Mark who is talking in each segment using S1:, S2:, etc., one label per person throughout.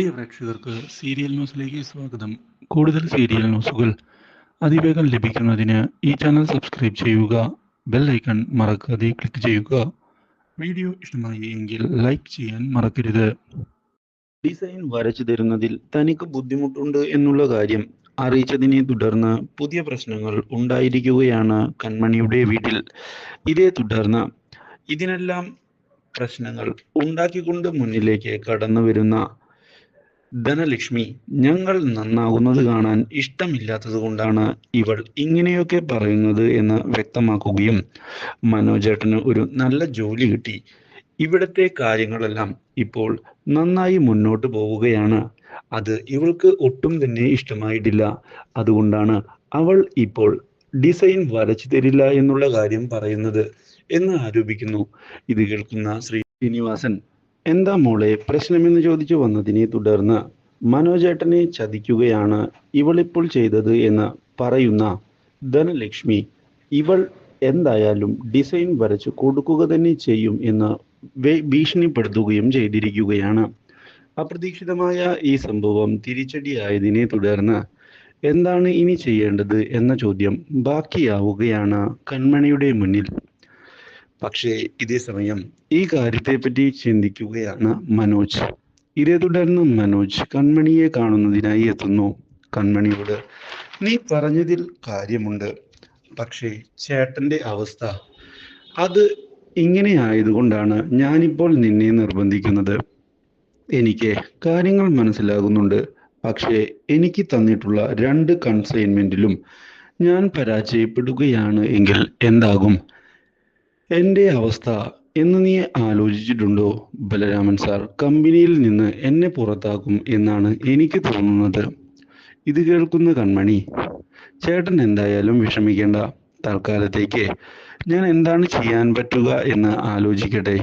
S1: പ്രിയ പ്രേക്ഷകർക്ക് സീരിയൽ ന്യൂസിലേക്ക് സ്വാഗതം. കൂടുതൽ സീരിയൽ ന്യൂസുകൾ അതിവേഗം ലഭിക്കുന്നതിന് ഈ ചാനൽ സബ്സ്ക്രൈബ് ചെയ്യുക ബെൽ ഐക്കൺ മറക്കാതെ ക്ലിക്ക് ചെയ്യുക. വീഡിയോ ഇഷ്ടമായി എങ്കിൽ ലൈക്ക് ചെയ്യാൻ മറക്കരുത്. ഡിസൈൻ വരച്ചു തരുന്നതിൽ തനിക്ക് ബുദ്ധിമുട്ടുണ്ട് എന്നുള്ള കാര്യം അറിയിച്ചതിനെ തുടർന്ന് പുതിയ പ്രശ്നങ്ങൾ ഉണ്ടായിരിക്കുകയാണ് കൺമണിയുടെ വീട്ടിൽ. ഇതേ തുടർന്ന് ഇതിനെല്ലാം പ്രശ്നങ്ങൾ ഉണ്ടാക്കിക്കൊണ്ട് മുന്നിലേക്ക് കടന്നു വരുന്ന ധനലക്ഷ്മി ഞങ്ങൾ നന്നാകുന്നത് കാണാൻ ഇഷ്ടമില്ലാത്തത് കൊണ്ടാണ് ഇവൾ ഇങ്ങനെയൊക്കെ പറയുന്നത് എന്ന് വ്യക്തമാക്കുകയും മനോജേട്ടന് ഒരു നല്ല ജോലി കിട്ടി. ഇവിടത്തെ കാര്യങ്ങളെല്ലാം ഇപ്പോൾ നന്നായി മുന്നോട്ട് പോവുകയാണ്. അത് ഇവൾക്ക് ഒട്ടും തന്നെ ഇഷ്ടമായിട്ടില്ല. അതുകൊണ്ടാണ് അവൾ ഇപ്പോൾ ഡിസൈൻ വരച്ചു തരില്ല എന്നുള്ള കാര്യം പറയുന്നത് എന്ന് ആരോപിക്കുന്നു. ഇത് കേൾക്കുന്ന ശ്രീ ശ്രീനിവാസൻ എന്താ മോളെ പ്രശ്നമെന്ന് ചോദിച്ചു വന്നതിനെ തുടർന്ന് മനോജേട്ടനെ ചതിക്കുകയാണ് ഇവളിപ്പോൾ ചെയ്തത് എന്ന് പറയുന്ന ധനലക്ഷ്മി ഇവൾ എന്തായാലും ഡിസൈൻ വരച്ച് കൊടുക്കുക തന്നെ ചെയ്യും എന്ന് ഭീഷണിപ്പെടുത്തുകയും ചെയ്തിരിക്കുകയാണ്. അപ്രതീക്ഷിതമായ ഈ സംഭവം തിരിച്ചടിയായതിനെ തുടർന്ന് എന്താണ് ഇനി ചെയ്യേണ്ടത്? എന്ന ചോദ്യം ബാക്കിയാവുകയാണ് കൺമണിയുടെ മുന്നിൽ. പക്ഷേ ഇതേ സമയം ഈ കാര്യത്തെപ്പറ്റി ചിന്തിക്കുകയാണ് മനോജ്. ഇതേ തുടർന്ന് മനോജ് കൺമണിയെ കാണുന്നതിനായി എത്തുന്നു. കൺമണിയോട് നീ പറഞ്ഞതിൽ കാര്യമുണ്ട്. പക്ഷേ ചേട്ടന്റെ അവസ്ഥ അത് ഇങ്ങനെ ആയതുകൊണ്ടാണ് ഞാനിപ്പോൾ നിന്നെ നിർബന്ധിക്കുന്നത്. എനിക്ക് കാര്യങ്ങൾ മനസ്സിലാകുന്നുണ്ട്. പക്ഷേ എനിക്ക് തന്നിട്ടുള്ള രണ്ട് കൺസൈൻമെന്റിലും ഞാൻ പരാജയപ്പെടുകയാണ് എങ്കിൽ എന്താകും? എന്റെ അവസ്ഥ എന്ന് നീ ആലോചിച്ചിട്ടുണ്ടോ? ബലരാമൻ സാർ കമ്പനിയിൽ നിന്ന് എന്നെ പുറത്താക്കും എന്നാണ് എനിക്ക് തോന്നുന്നത്. ഇത് കേൾക്കുന്ന കൺമണി ചേട്ടൻ എന്തായാലും വിഷമിക്കേണ്ട. തൽക്കാലത്തേക്ക് ഞാൻ എന്താണ് ചെയ്യാൻ പറ്റുക എന്ന് ആലോചിക്കട്ടെ.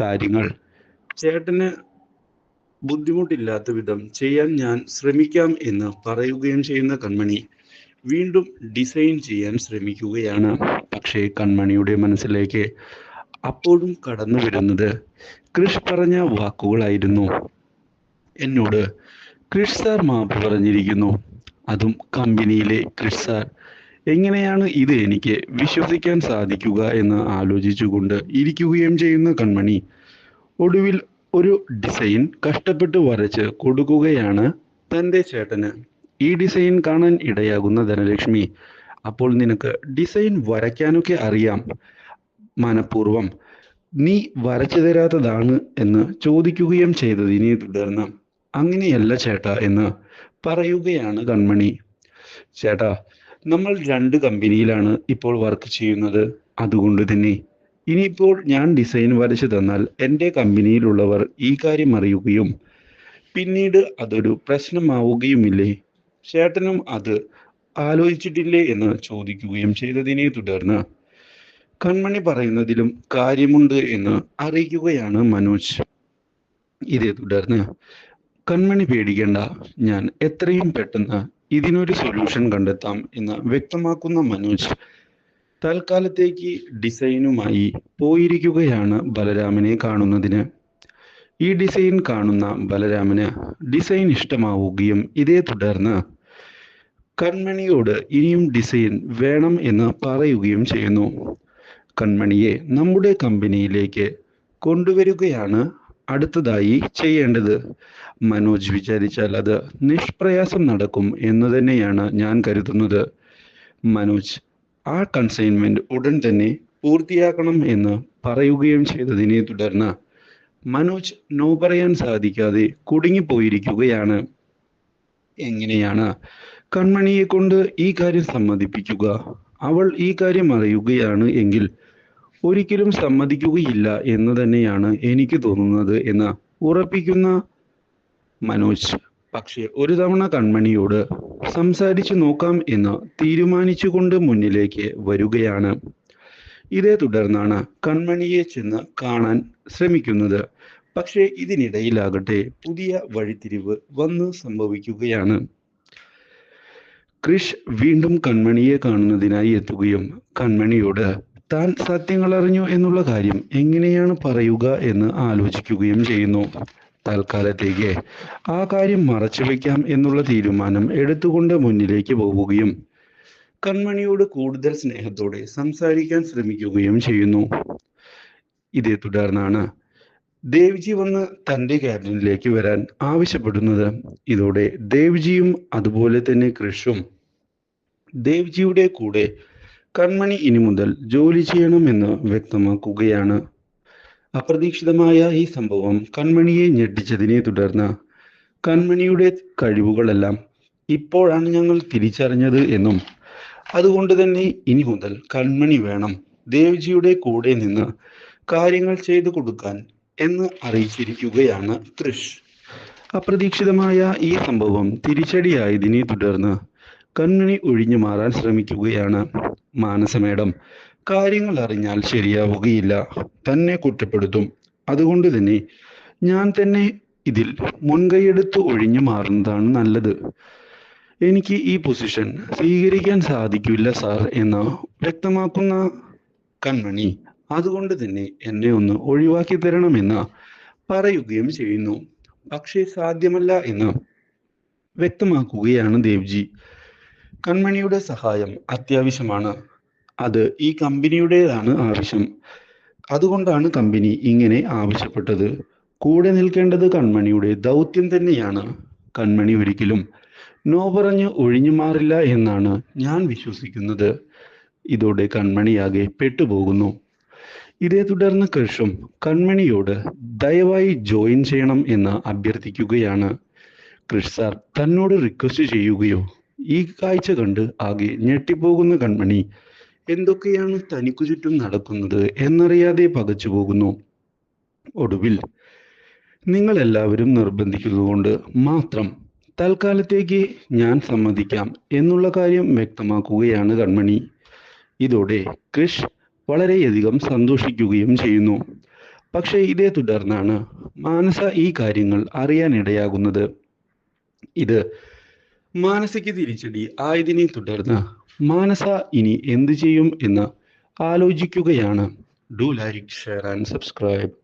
S1: കാര്യങ്ങൾ. ചേട്ടന് ബുദ്ധിമുട്ടില്ലാത്ത വിധം ചെയ്യാൻ ഞാൻ ശ്രമിക്കാം എന്ന് പറയുകയും ചെയ്യുന്ന കൺമണി വീണ്ടും ഡിസൈൻ ചെയ്യാൻ ശ്രമിക്കുകയാണ്. പക്ഷേ കൺമണിയുടെ മനസ്സിലേക്ക് അപ്പോഴും കടന്നു വരുന്നത് കൃഷ് പറഞ്ഞ വാക്കുകളായിരുന്നു. എന്നോട് കൃഷ് സാർ മാപ്പ് പറഞ്ഞിരിക്കുന്നു. അതും കമ്പനിയിലെ കൃഷ് സാർ. എങ്ങനെയാണ് ഇത് എനിക്ക് വിശ്വസിക്കാൻ സാധിക്കുക എന്ന് ആലോചിച്ചുകൊണ്ട് ഇരിക്കുകയും ചെയ്യുന്ന കൺമണി. ഒടുവിൽ ഒരു ഡിസൈൻ കഷ്ടപ്പെട്ട് വരച്ച് കൊടുക്കുകയാണ് തന്റെ ചേട്ടന്. ഈ ഡിസൈൻ കാണാൻ ഇടയാകുന്ന ധനലക്ഷ്മി. അപ്പോൾ നിനക്ക് ഡിസൈൻ വരയ്ക്കാനൊക്കെ അറിയാം മനഃപൂർവം നീ വരച്ചു തരാത്തതാണ് എന്ന് ചോദിക്കുകയും ചെയ്തതിനെ തുടർന്ന്. അങ്ങനെയല്ല ചേട്ടാ എന്ന് പറയുകയാണ് കൺമണി. ചേട്ടാ നമ്മൾ രണ്ട് കമ്പനിയിലാണ് ഇപ്പോൾ വർക്ക് ചെയ്യുന്നത്. അതുകൊണ്ട് തന്നെ ഇനിയിപ്പോൾ ഞാൻ ഡിസൈൻ വരച്ചു തന്നാൽ എന്റെ കമ്പനിയിലുള്ളവർ ഈ കാര്യം അറിയുകയും പിന്നീട് അതൊരു പ്രശ്നമാവുകയുമില്ലേ? ചേട്ടനും അത് ആലോചിച്ചിട്ടില്ലേ എന്ന് ചോദിക്കുകയും ചെയ്തതിനെ തുടർന്ന് കൺമണി പറയുന്നതിലും കാര്യമുണ്ട് എന്ന് അറിയിക്കുകയാണ് മനോജ്. ഇതേ തുടർന്ന് കൺമണി പേടിക്കേണ്ട ഞാൻ എത്രയും പെട്ടെന്ന് ഇതിനൊരു സൊല്യൂഷൻ കണ്ടെത്താം എന്ന് വ്യക്തമാക്കുന്ന മനോജ് തൽക്കാലത്തേക്ക് ഡിസൈനുമായി പോയിരിക്കുകയാണ് ബലരാമനെ കാണുന്നതിന്. ഈ ഡിസൈൻ കാണുന്ന ബലരാമന് ഡിസൈൻ ഇഷ്ടമാവുകയും ഇതേ തുടർന്ന് കൺമണിയോട് ഇനിയും ഡിസൈൻ വേണം എന്ന് പറയുകയും ചെയ്യുന്നു. കൺമണിയെ നമ്മുടെ കമ്പനിയിലേക്ക് കൊണ്ടുവരികയാണ് അടുത്തതായി ചെയ്യേണ്ടത്. മനോജ് വിചാരിച്ചാൽ അത് നിഷ്പ്രയാസം നടക്കും എന്ന് തന്നെയാണ് ഞാൻ കരുതുന്നത്. മനോജ് ആ കൺസൈൻമെന്റ് ഉടൻ തന്നെ പൂർത്തിയാക്കണം എന്ന് പറയുകയും ചെയ്തതിനെ തുടർന്ന് മനോജ് നോ പറയാൻ സാധിക്കാതെ കുടുങ്ങിപ്പോയിരിക്കുകയാണ്. എങ്ങനെയാണ് കൺമണിയെ കൊണ്ട് ഈ കാര്യം സമ്മതിപ്പിക്കുക. അവൾ ഈ കാര്യം അറിയുകയാണ് എങ്കിൽ ഒരിക്കലും സമ്മതിക്കുകയില്ല എന്ന് തന്നെയാണ് എനിക്ക് തോന്നുന്നത് എന്ന് ഉറപ്പിക്കുന്ന മനോജ്. പക്ഷെ ഒരു തവണ കൺമണിയോട് സംസാരിച്ചു നോക്കാം എന്ന് തീരുമാനിച്ചുകൊണ്ട് മുന്നിലേക്ക് വരികയാണ്. ഇതേ തുടർന്നാണ് കൺമണിയെ ചെന്ന് കാണാൻ ശ്രമിക്കുന്നത്. പക്ഷേ ഇതിനിടയിലാകട്ടെ പുതിയ വഴിത്തിരിവ് വന്ന് സംഭവിക്കുകയാണ്. കൃഷ് വീണ്ടും കൺമണിയെ കാണുന്നതിനായി എത്തുകയും കൺമണിയോട് താൻ സത്യങ്ങൾ അറിഞ്ഞു എന്നുള്ള കാര്യം എങ്ങനെയാണ് പറയുക എന്ന് ആലോചിക്കുകയും ചെയ്യുന്നു. തൽക്കാലത്തേക്ക് ആ കാര്യം മറച്ചുവെക്കാം എന്നുള്ള തീരുമാനം എടുത്തുകൊണ്ട് മുന്നിലേക്ക് പോവുകയും കൺമണിയോട് കൂടുതൽ സ്നേഹത്തോടെ സംസാരിക്കാൻ ശ്രമിക്കുകയും ചെയ്യുന്നു. ഇതേ തുടർന്നാണ് ദേവ്ജി വന്ന് തന്റെ ക്യാബിനിലേക്ക് വരാൻ ആവശ്യപ്പെടുന്നത്. ഇതോടെ ദേവ്ജിയും അതുപോലെ തന്നെ കൃഷും ദേവ്ജിയുടെ കൂടെ കൺമണി ഇനി മുതൽ ജോലി ചെയ്യണമെന്ന് വ്യക്തമാക്കുകയാണ്. അപ്രതീക്ഷിതമായ ഈ സംഭവം കൺമണിയെ ഞെട്ടിച്ചതിനെ തുടർന്ന് കൺമണിയുടെ കഴിവുകളെല്ലാം ഇപ്പോഴാണ് ഞങ്ങൾ തിരിച്ചറിഞ്ഞത് എന്നും അതുകൊണ്ട് തന്നെ ഇനി മുതൽ കൺമണി വേണം ദേവ്ജിയുടെ കൂടെ നിന്ന് കാര്യങ്ങൾ ചെയ്തു കൊടുക്കാൻ എന്ന് അറിയിച്ചിരിക്കുകയാണ് തൃഷ് അപ്രതീക്ഷിതമായ ഈ സംഭവം തിരിച്ചടിയായതിനെ തുടർന്ന് കൺമണി ഒഴിഞ്ഞു മാറാൻ ശ്രമിക്കുകയാണ് മാനസമേടം. കാര്യങ്ങൾ അറിഞ്ഞാൽ ശരിയാവുകയില്ല. തന്നെ കുറ്റപ്പെടുത്തും. അതുകൊണ്ട് തന്നെ ഞാൻ തന്നെ ഇതിൽ മുൻകൈയെടുത്ത് ഒഴിഞ്ഞു മാറുന്നതാണ് നല്ലത്. എനിക്ക് ഈ പൊസിഷൻ സ്വീകരിക്കാൻ സാധിക്കില്ല സാർ എന്ന് വ്യക്തമാക്കുന്ന കൺമണി അതുകൊണ്ട് തന്നെ എന്നെ ഒന്ന് ഒഴിവാക്കി തരണമെന്ന് പറയുകയും ചെയ്യുന്നു. പക്ഷേ സാധ്യമല്ല എന്ന് വ്യക്തമാക്കുകയാണ് ദേവ്ജി. കൺമണിയുടെ സഹായം അത്യാവശ്യമാണ്. അത് ഈ കമ്പനിയുടേതാണ് ആവശ്യം. അതുകൊണ്ടാണ് കമ്പനി ഇങ്ങനെ ആവശ്യപ്പെട്ടത്. കൂടെ നിൽക്കേണ്ടത് കൺമണിയുടെ ദൗത്യം തന്നെയാണ്. കൺമണി ഒരിക്കലും നോ പറഞ്ഞ് ഒഴിഞ്ഞു മാറില്ല എന്നാണ് ഞാൻ വിശ്വസിക്കുന്നത്. ഇതോടെ കൺമണിയാകെ പെട്ടുപോകുന്നു. ഇതേ തുടർന്ന് കൃഷും കൺമണിയോട് ദയവായി ജോയിൻ ചെയ്യണം എന്ന് അഭ്യർത്ഥിക്കുകയാണ്. കൃഷ് സാർ തന്നോട് റിക്വസ്റ്റ് ചെയ്യുകയോ ഈ കാഴ്ച കണ്ട് ആകെ ഞെട്ടിപ്പോകുന്ന കൺമണി എന്തൊക്കെയാണ് തനിക്കു ചുറ്റും നടക്കുന്നത് എന്നറിയാതെ പകച്ചു പോകുന്നു. ഒടുവിൽ നിങ്ങൾ എല്ലാവരും നിർബന്ധിക്കുന്നതുകൊണ്ട് മാത്രം തൽക്കാലത്തേക്ക് ഞാൻ സമ്മതിക്കാം എന്നുള്ള കാര്യം വ്യക്തമാക്കുകയാണ് കൺമണി. ഇതോടെ കൃഷ് വളരെയധികം സന്തോഷിക്കുകയും ചെയ്യുന്നു. പക്ഷേ ഇതേ തുടർന്നാണ് മാനസ ഈ കാര്യങ്ങൾ അറിയാനിടയാകുന്നത്. ഇത് മാനസയ്ക്ക് തിരിച്ചടി ആയതിനെ തുടർന്ന് മാനസ ഇനി എന്തു ചെയ്യും എന്ന് ആലോചിക്കുകയാണ്. Do like share and subscribe